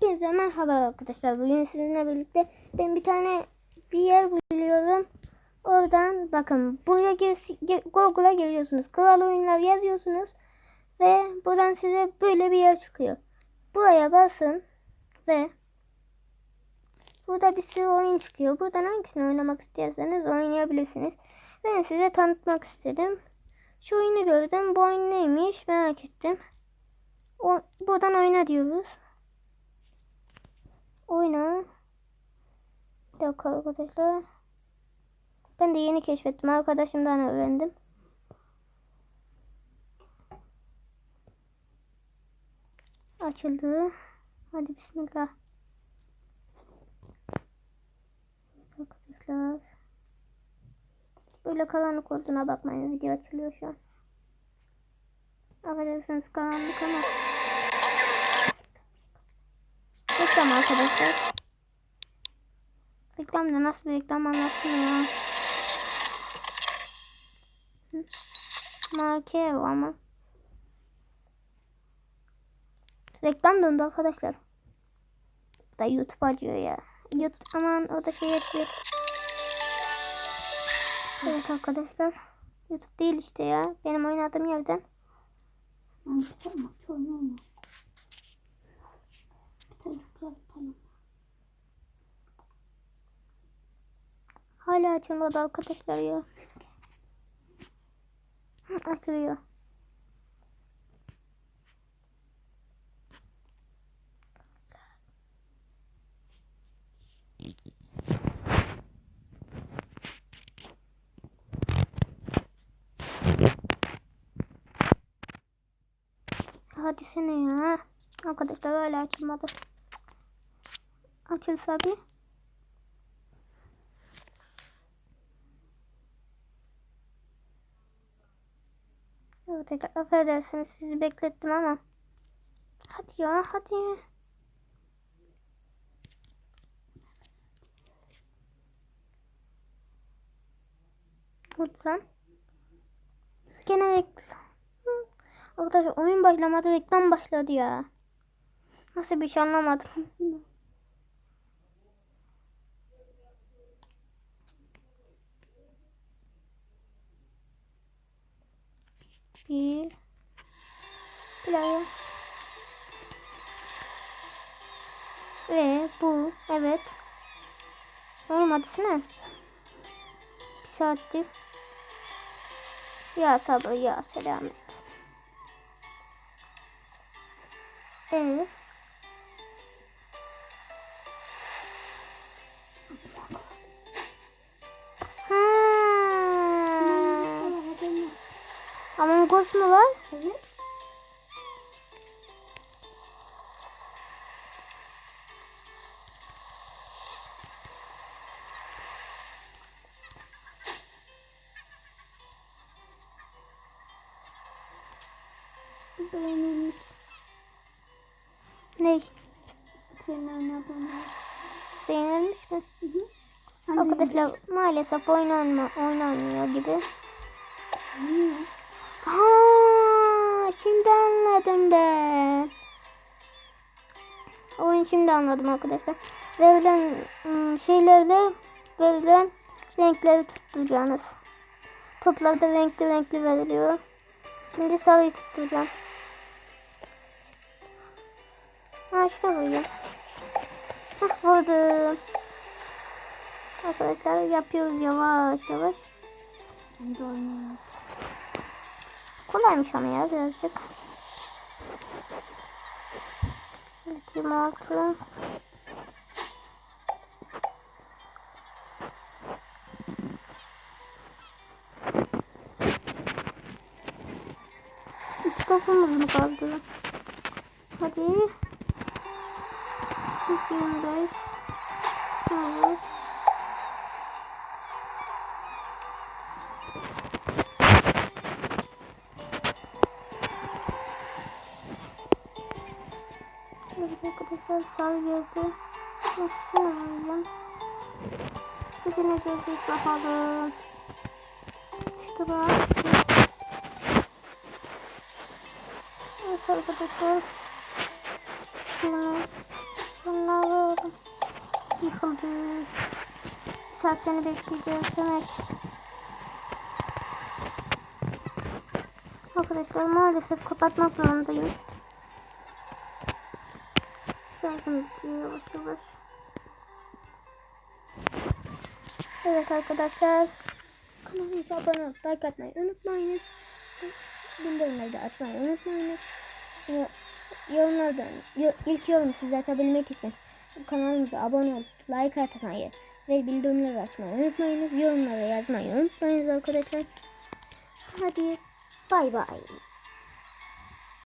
Hepinize merhaba arkadaşlar. Bugün sizinle birlikte ben bir tane bir yer buluyorum. Oradan bakın buraya Google'a giriyorsunuz. Kral oyunlar yazıyorsunuz. Ve buradan size böyle bir yer çıkıyor. Buraya basın ve burada bir sürü oyun çıkıyor. Buradan hangisini oynamak isterseniz oynayabilirsiniz. Ben size tanıtmak istedim. Şu oyunu gördüm. Bu oyun neymiş merak ettim. O, buradan oyna diyoruz. Oyna. Bir dakika arkadaşlar. Ben de yeni keşfettim. Arkadaşımdan öğrendim. Açıldı. Hadi bismillah. Arkadaşlar. Böyle karanlık olduğuna bakmayın. Video açılıyor şu an. Affedersiniz karanlık ama. Reklam arkadaşlar. Reklam da nasıl bir reklam anlatsın ya. Marke ama. Reklam döndü arkadaşlar. Bu da YouTube acıyor ya. YouTube aman o da şey yapıyor. Evet arkadaşlar. YouTube değil işte ya. Benim oynadığım yerden. Anlaşılma. Çoğunluğu. Hala açılmadı arkadaşlar ya. Açılıyor. Hadi sene ya. Arkadaşlar hala açılmadı. Açılsa bir. Tekrar affedersiniz sizi beklettim ama. Hadi ya hadi. Lütfen. Gene reklam. Arkadaşlar oyun başlamadı reklam başladı ya. Nasıl bir şey anlamadım. Bir. Playa. Ve bu. Evet. Değil mi? Bir saattir. Ya sabır ya selamet. Evet. Us mu var? Evet. Beğenilmiş. Ne? Beğenilmiş mi? Hı hı. Arkadaşlar maalesef oynanma, oynanmıyor gibi. Niye? Şimdi anladım ben. Oyun şimdi anladım arkadaşlar. Verilen ım, şeylerle verilen renkleri tutturacağınız. Toplarda renkli renkli veriliyor. Şimdi sarıyı tutturacağım. Ha işte böyle. Hah vurdum. Arkadaşlar yapıyoruz yavaş yavaş. Oynuyorum kolaymış ama ya birazcık. 26 İki kafamız mı kaldı? Hadi. 25 25 arkadaşlar geldi. Alalım? Bugün gelecek bakalım. İşte bak. Evet arkadaşlar. Şuna sıkıldı. Saat seni bekleyeceğiz demek. Arkadaşlar maalesef kapatmak zorundayım. Şarkım yavaş yavaş. Evet arkadaşlar. Kanalımıza abone olup like atmayı unutmayınız. Bildirimleri de açmayı unutmayınız. Yorumlardan yo- ilk yorum size atabilmek için kanalımıza abone olup like atmayı ve bildirimleri açmayı unutmayınız. Yorumlara yazmayı unutmayınız arkadaşlar. Hadi bay bay.